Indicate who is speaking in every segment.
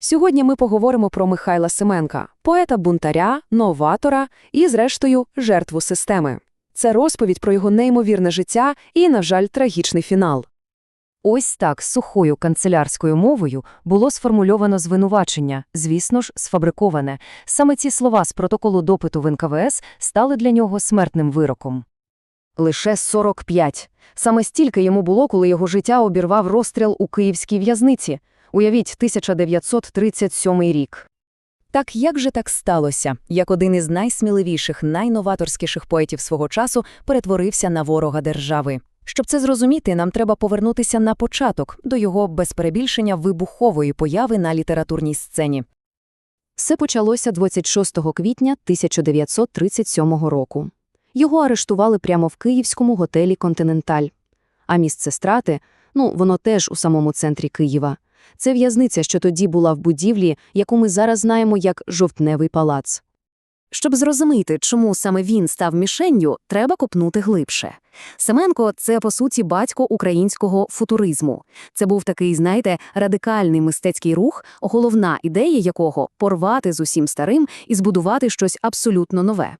Speaker 1: Сьогодні ми поговоримо про Михайла Семенка, поета-бунтаря, новатора і, зрештою, жертву системи. Це розповідь про його неймовірне життя і, на жаль, трагічний фінал.
Speaker 2: Ось так сухою канцелярською мовою було сформульовано звинувачення, звісно ж, сфабриковане. Саме ці слова з протоколу допиту в НКВС стали для нього смертним вироком. Лише 45. Саме стільки йому було, коли його життя обірвав розстріл у київській в'язниці. Уявіть, 1937 рік.
Speaker 3: Так як же так сталося, як один із найсміливіших, найноваторськіших поетів свого часу перетворився на ворога держави? Щоб це зрозуміти, нам треба повернутися на початок, до його, без перебільшення, вибухової появи на літературній сцені.
Speaker 2: Все почалося 26 квітня 1937 року. Його арештували прямо в київському готелі «Континенталь». А місце страти, ну, воно теж у самому центрі Києва. Це в'язниця, що тоді була в будівлі, яку ми зараз знаємо як Жовтневий палац.
Speaker 3: Щоб зрозуміти, чому саме він став мішенню, треба копнути глибше. Семенко – це, по суті, батько українського футуризму. Це був такий, знаєте, радикальний мистецький рух, головна ідея якого – порвати з усім старим і збудувати щось абсолютно нове.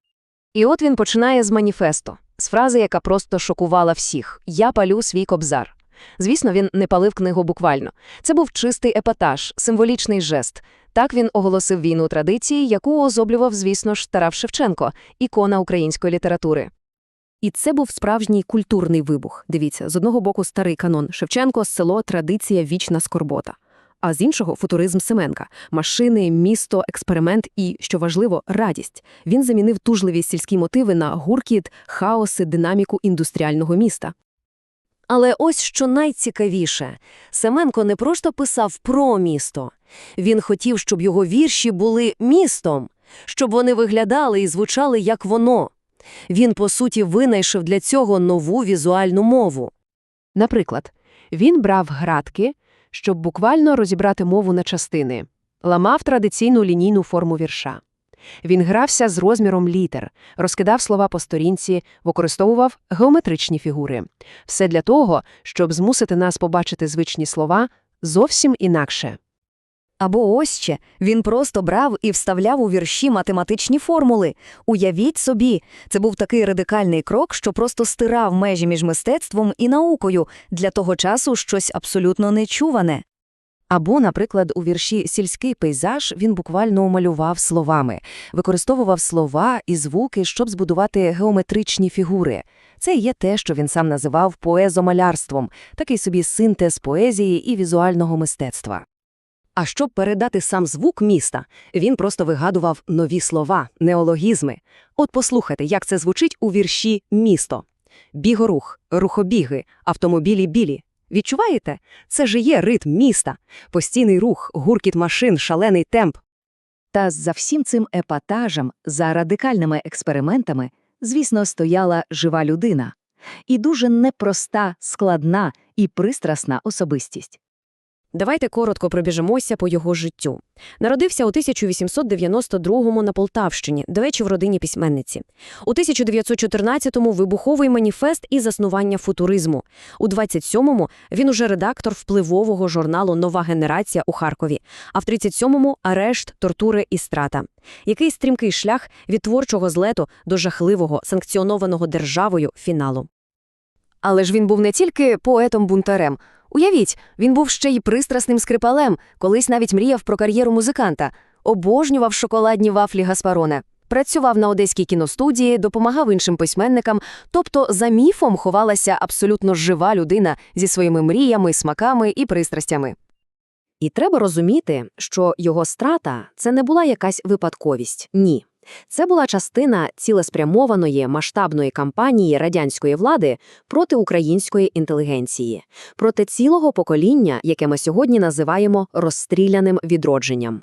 Speaker 2: І от він починає з маніфесту, з фрази, яка просто шокувала всіх «Я палю свій кобзар». Звісно, він не палив книгу буквально. Це був чистий епатаж, символічний жест. Так він оголосив війну традиції, яку озоблював, звісно ж, Тарас Шевченко, ікона української літератури.
Speaker 3: І це був справжній культурний вибух. Дивіться, з одного боку старий канон Шевченко, село, традиція, вічна скорбота. А з іншого футуризм Семенка – машини, місто, експеримент і, що важливо, радість. Він замінив тужливі сільські мотиви на гуркіт, хаоси, динаміку індустріального міста.
Speaker 2: Але ось що найцікавіше. Семенко не просто писав про місто. Він хотів, щоб його вірші були містом, щоб вони виглядали і звучали як воно. Він, по суті, винайшов для цього нову візуальну мову. Наприклад, він брав градки, щоб буквально розібрати мову на частини, ламав традиційну лінійну форму вірша. Він грався з розміром літер, розкидав слова по сторінці, використовував геометричні фігури. Все для того, щоб змусити нас побачити звичні слова зовсім інакше.
Speaker 3: Або ось ще, він просто брав і вставляв у вірші математичні формули. Уявіть собі, це був такий радикальний крок, що просто стирав межі між мистецтвом і наукою, для того часу щось абсолютно нечуване.
Speaker 2: Або, наприклад, у вірші «Сільський пейзаж» він буквально умалював словами, використовував слова і звуки, щоб збудувати геометричні фігури. Це є те, що він сам називав поезомалярством, такий собі синтез поезії і візуального мистецтва. А щоб передати сам звук міста, він просто вигадував нові слова, неологізми. От послухайте, як це звучить у вірші «Місто». Бігорух, рухобіги, автомобілі білі. Відчуваєте? Це ж є ритм міста, постійний рух, гуркіт машин, шалений темп. Та за всім цим епатажем, за радикальними експериментами, звісно, стояла жива людина. І дуже непроста, складна і пристрасна особистість.
Speaker 1: Давайте коротко пробіжимося по його життю. Народився у 1892-му на Полтавщині, до речі, в родині письменниці. У 1914-му вибуховий маніфест і заснування футуризму. У 27-му він уже редактор впливового журналу Нова генерація у Харкові, а в 37-му арешт, тортури і страта. Який стрімкий шлях від творчого злету до жахливого, санкціонованого державою фіналу. Але ж він був не тільки поетом-бунтарем. Уявіть, він був ще й пристрасним скрипалем, колись навіть мріяв про кар'єру музиканта, обожнював шоколадні вафлі Гаспароне, працював на одеській кіностудії, допомагав іншим письменникам, тобто за міфом ховалася абсолютно жива людина зі своїми мріями, смаками і пристрастями. І треба розуміти, що його страта – це не була якась випадковість, ні. Це була частина цілеспрямованої масштабної кампанії радянської влади проти української інтелігенції, проти цілого покоління, яке ми сьогодні називаємо розстріляним відродженням.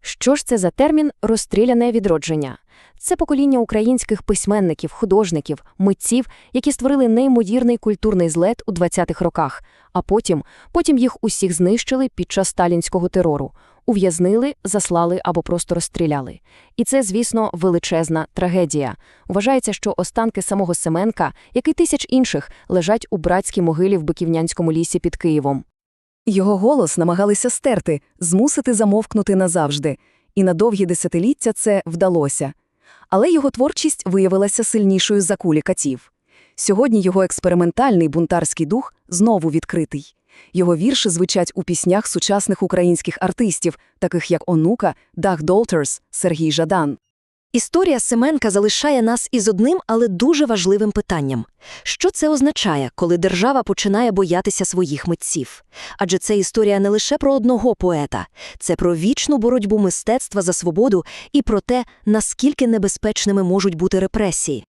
Speaker 1: Що ж це за термін розстріляне відродження? Це покоління українських письменників, художників, митців, які створили неймовірний культурний злет у 20-х роках, а потім, потім їх усіх знищили під час сталінського терору, ув'язнили, заслали або просто розстріляли. І це, звісно, величезна трагедія. Вважається, що останки самого Семенка, як і тисяч інших, лежать у братській могилі в Биківнянському лісі під Києвом.
Speaker 2: Його голос намагалися стерти, змусити замовкнути назавжди, і на довгі десятиліття це вдалося. Але його творчість виявилася сильнішою за кулі катів. Сьогодні його експериментальний бунтарський дух знову відкритий. Його вірші звучать у піснях сучасних українських артистів, таких як Онука, Дах Долтерс, Сергій Жадан.
Speaker 1: Історія Семенка залишає нас із одним, але дуже важливим питанням. Що це означає, коли держава починає боятися своїх митців? Адже це історія не лише про одного поета, це про вічну боротьбу мистецтва за свободу і про те, наскільки небезпечними можуть бути репресії.